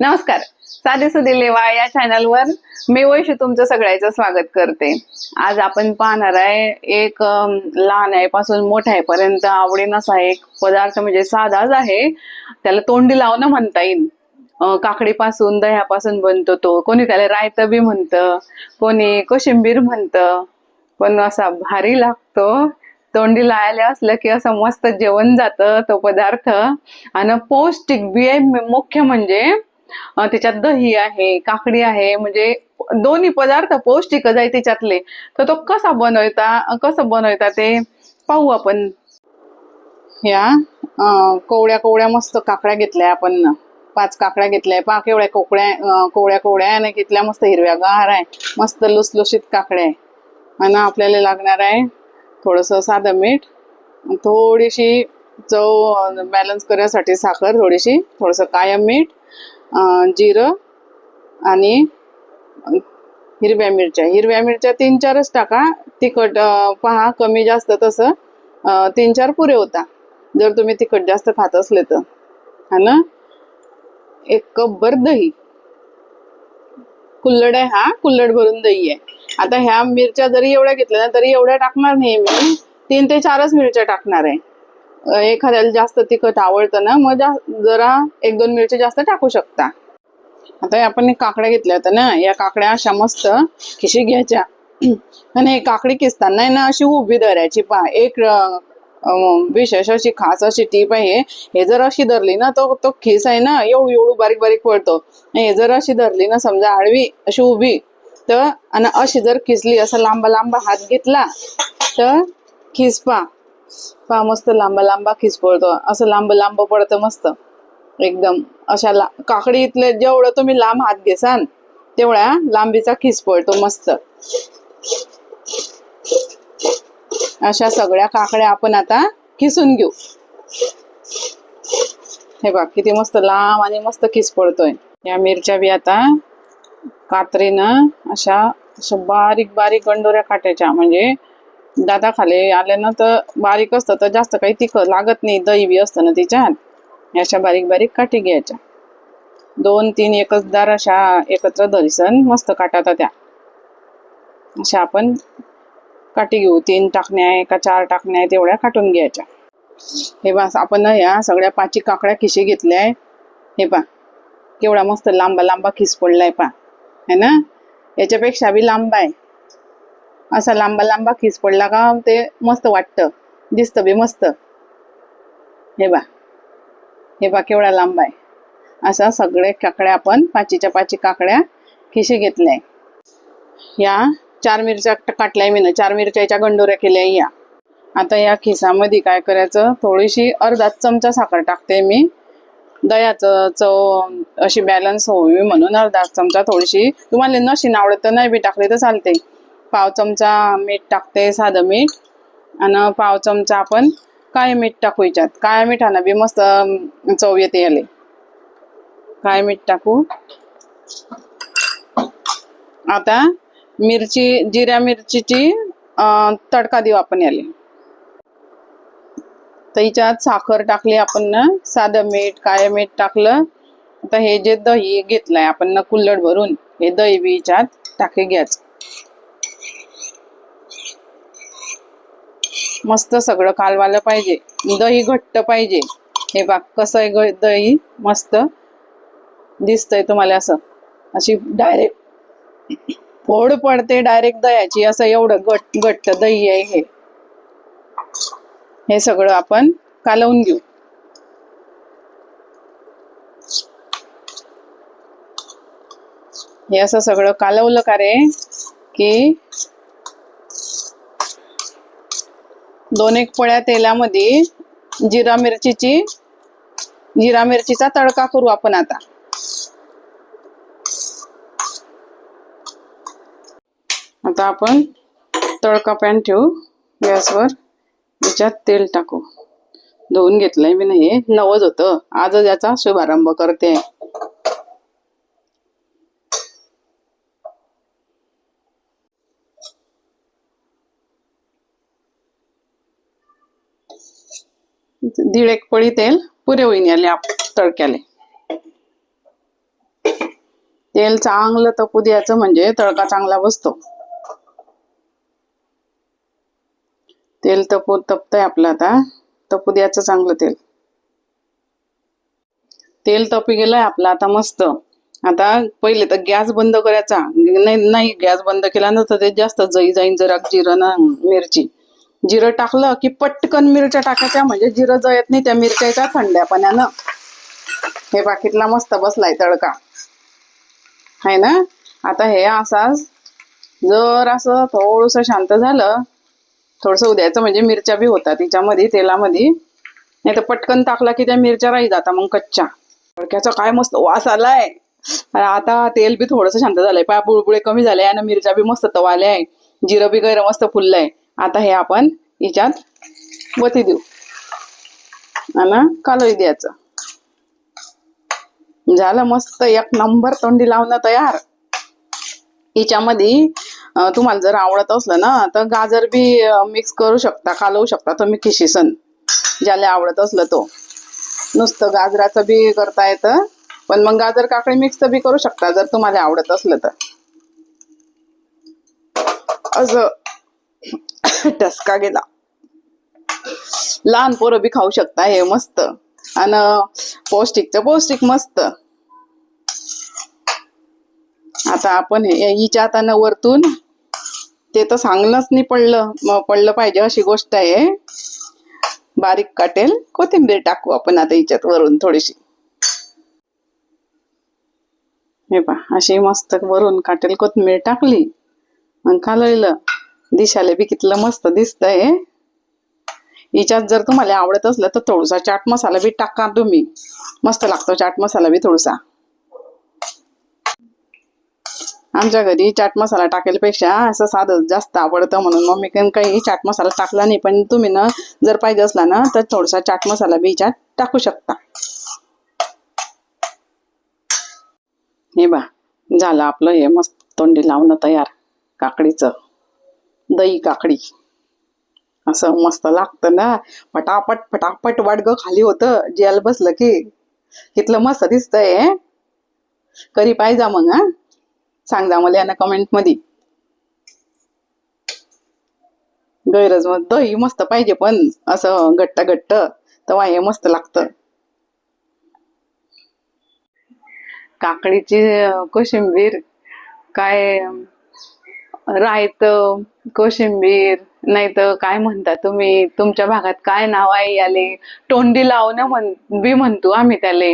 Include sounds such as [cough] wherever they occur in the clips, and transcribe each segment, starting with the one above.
नमस्कार. साधे सुधी लेवा या चॅनलवर मी वैशी तुमचं सगळ्याचं स्वागत करते. आज आपण पाहणार आहे एक लहान आहे पासून मोठ्या आहे पर्यंत आवडीन असा एक पदार्थ म्हणजे साधाच आहे. त्याला तोंडी लावणं म्हणता येईल. काकडीपासून दह्यापासून बनतो तो. कोणी त्याला रायतं बी म्हणतं कोणी कोशिंबीर म्हणतं पण असा भारी लागतो. तोंडी लायला असलं की असं मस्त जेवण जातं तो पदार्थ. आणि पौष्टिक बी आहे मुख्य म्हणजे त्याच्यात दही आहे काकडी आहे म्हणजे दोन्ही पदार्थ पौष्टिकच आहे त्याच्यातले. तर तो कसा बनवता कसं बनवता ते पाहू आपण. ह्या कोवळ्या कोवड्या कोवड्या मस्त काकड्या घेतल्या आपण. पाच काकड्या घेतल्या पा केवढ्या कोकड्या कोवळ्या कोवड्या आणि घेतल्या मस्त हिरव्या गार आहे. मस्त लुसलुशीत काकड्या आहे. आणि आपल्याला लागणार आहे थोडंसं साधं मीठ. थोडीशी चव बॅलन्स करण्यासाठी साखर थोडीशी थोडंसं कायम मीठ. जिरं आणि हिरव्या मिरच्या. हिरव्या मिरच्या तीन चारच टाका. तिखट पहा कमी जास्त तसं. तीन चार पुरे होता. जर तुम्ही तिखट जास्त खात असले तर. हा ना? एक कप भर दही. कुल्लड आहे हा. कुल्लड भरून दही आहे. आता ह्या मिरच्या जरी एवढ्या घेतल्या ना तरी एवढ्या टाकणार नाही मी. तीन ते चारच मिरच्या टाकणार आहे. एखाद्याला जास्त तिखट आवडतं ना मग जरा एक दोन मिरची जास्त टाकू शकता. आता आपण काकड्या घेतल्या होत्या ना या काकड्या अशा मस्त खिशी घ्यायच्या. [clears throat] आणि काकडी किसताना ना अशी उभी धरायची पहा एक विशेष अशी खास अशी टीप आहे. हे जर अशी धरली ना तो तो खिस आहे ना एवढू एवढू बारीक बारीक पडतो हे जर अशी धरली ना समजा आडवी अशी उभी तर आणि अशी जर खिसली असं लांबा लांबा हात घेतला तर खिस पहा मस्त लांबा लांबा खिस पडतो. असं लांब लांब पडतं मस्त. एकदम अशा ला काकडी इथले जेवढं तुम्ही लांब हात घेसान तेवढ्या लांबीचा खिस पडतो मस्त. अशा सगळ्या काकड्या आपण आता खिसून घेऊ. हे बघ किती मस्त लांब आणि मस्त खिस पडतोय. या मिरच्या बी आता कात्रीनं अशा अशा बारीक बारीक गंडोऱ्या काट्याच्या म्हणजे दादा खाली आले ना तर बारीक असतं तर जास्त काही तिखट लागत नाही दही बी असतं ना तिच्यात. अशा बारीक बारीक काठी घ्यायच्या. दोन तीन एकच दार अशा एकत्र धरिसन मस्त काटाता त्या. अशा आपण काठी घेऊ. तीन टाकण्या आहे का चार टाकण्या तेवढ्या काटून घ्यायच्या. हे बा आपण या ह्या सगळ्या पाची काकड्या खिशी घेतल्या आहे. हे पा केवढा मस्त लांबा लांबा खिस पडलाय पा. है ना? याच्यापेक्षा बी लांब आहे. असा लांबा लांबा खिस पडला का ते मस्त वाटतं. दिसतं बी मस्त. हे बा. हे बा केवढा लांब आहे. असा सगळे काकड्या आपण पाचीच्या पाची काकड्या खिशी घेतल्या या चार मिरच्या काटल्याय काटल्या मी ना चार मिरच्याच्या गंडोऱ्या केल्या या. आता या खिसामध्ये काय करायचं? थोडीशी अर्धा चमचा साखर टाकते मी. दह्याचं चव अशी बॅलन्स होवी म्हणून अर्धा चमचा थोडीशी. तुम्हाला नशीन आवडत तर नाही बी टाकली तर चालते पाव चमचा मीठ टाकते साधं मीठ. आणि पाव चमचा आपण काळे मीठ टाकू याच्यात. काळ्या मिठानं बी मस्त चव येते याले. काळे मीठ टाकू. आता मिरची जिऱ्या मिरचीची तडका देऊ आपण याले. तर हिच्यात साखर टाकली आपण ना साधं मीठ काय मीठ टाकलं. आता हे जे दही घेतलंय आपण ना कुल्लड भरून हे दही बी हिच्यात टाके घ्यायचं. मस्त सगळं कालवायला पाहिजे. दही घट्ट पाहिजे. हे बाग कसं आहे ग- दही मस्त दिसतंय तुम्हाला असं. अशी डायरेक्ट फोड पडते डायरेक्ट दह्याची असं एवढं गट घट्ट दही आहे हे. हे सगळं आपण कालवून घेऊ. हे असं सगळं कालवलं का रे? की दोन एक पळ्या तेलामध्ये जिरा मिरचीची जिरा मिरचीचा तडका करू आपण आता. आता आपण तडका पॅन ठेवू गॅसवर. याच्यात तेल टाकू. धुवून घेतलंय मी नाही नवज होतं. आजच याचा शुभारंभ करते. दीड एक पळी तेल पुरे होईन याले तडक्याले तेल चांगलं तपू द्यायचं म्हणजे तडका चांगला बसतो. तेल तपू तपतंय आपलं आता. तपू द्यायचं चांगलं तेल. तेल तपी गेलंय आपलं आता मस्त. आता पहिले तर गॅस बंद करायचा. नाही नाही गॅस बंद केला ना तर ते जास्त जई जाईन जरा जिरं ना मिरची. जिरं टाकलं की पटकन मिरच्या टाकायच्या म्हणजे जिरं जळत नाही त्या मिरच्याच्या थंड्या पाण्यानं. हे पाकिटला मस्त बसलाय तडका. आहे ना? आता हे असाच जर असं थोडस शांत झालं थोडस उद्याचं म्हणजे मिरच्या बी होतात तिच्यामध्ये तेलामध्ये. नाही तर पटकन टाकला की त्या मिरच्या राही जाता मग कच्च्या. तडक्याचा काय मस्त वास आलाय. आणि आता तेल बी थोडस शांत झालंय. पाय बुळबुळे कमी झाले आणि मिरच्या बी मस्त तवाले आहे. जिरं बी गैर मस्त फुललंय. आता हे आपण याच्यात वती देऊ. आणि कालोई द्यायचं. झालं मस्त एक नंबर तोंडी लावणं तयार. हिच्यामध्ये तुम्हाला जर आवडत असलं ना तर गाजर बी मिक्स करू शकता कालवू शकता तुम्ही खिशीसन. ज्याला आवडत असलं तो. नुसतं गाजराचं बी करता येतं पण मग गाजर काकडी मिक्स बी करू शकता जर तुम्हाला आवडत असलं तर. असं टसका गेला. लहान पोरं बी खाऊ शकता हे मस्त. आणि पौष्टिकचं पौष्टिक मस्त. आता आपण हे हिच्या हातानं वरतून ते तर सांगणंच नाही पडलं. मग पडलं पाहिजे अशी गोष्ट आहे. बारीक काटेल कोथिंबीर टाकू आपण आता हिच्यात वरून थोडीशी. हे पा अशी मस्त वरून काटेल कोथिंबीर टाकली. मग कालवलं दिशाले बी कितलं मस्त दिसतंय. हिच्यात जर तुम्हाला आवडत असलं तर थोडासा चाट मसाला बी टाका तुम्ही. मस्त लागतो चाट मसाला बी थोडासा. आमच्या घरी चाट मसाला टाकेलपेक्षा असं साधं जास्त आवडतं म्हणून मम्मी मी काही- चाट मसाला टाकला नाही. पण तुम्ही ना जर पाहिजे असला ना तर थोडासा चाट मसाला बी हिच्यात टाकू शकता. हे बा झालं आपलं हे मस्त तोंडी लावणं तयार काकडीचं. दही काकडी. असं मस्त लागतं ना. पटापट पटापट ग खाली होतं. जेल बसलं की. इथलं मस्त दिसतंय करी पाहिजा मग हा. सांगा मला यांना कमेंटमध्ये गैरज मग दही मस्त पाहिजे पण असं घट्ट घट्ट तेव्हा हे मस्त लागतं. काकडीची कोशिंबीर काय रायतं कोशिंबीर नाही तर काय म्हणता तुम्ही? तुमच्या भागात काय नाव आहे याले? तोंडी लावणं म्हण बी म्हणतो आम्ही त्याले.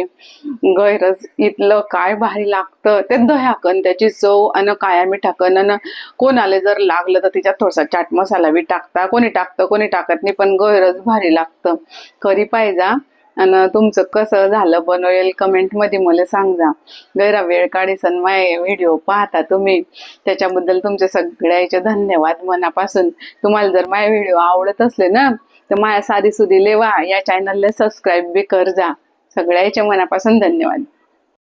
गैरच इथलं काय भारी लागतं? ते दह्याकन त्याची चव अन काया मिठाकन आणि कोणाला जर लागलं तर तिच्यात थोडासा चाट मसाला बी टाकता. कोणी टाकतं कोणी टाकत नाही पण गैरच भारी लागतं. करी पाहिजा. आणि तुमचं कसं झालं बनवेल कमेंटमध्ये मला सांगा. गैरा वेळ काढीसन माय व्हिडिओ पाहता तुम्ही. त्याच्याबद्दल तुमचे सगळ्याचे धन्यवाद मनापासून. तुम्हाला जर माझे व्हिडिओ आवडत असले ना तर माझ्या साधी सुधी लेवा या चॅनलला सबस्क्राईब बी कर जा. सगळ्याचे मनापासून धन्यवाद.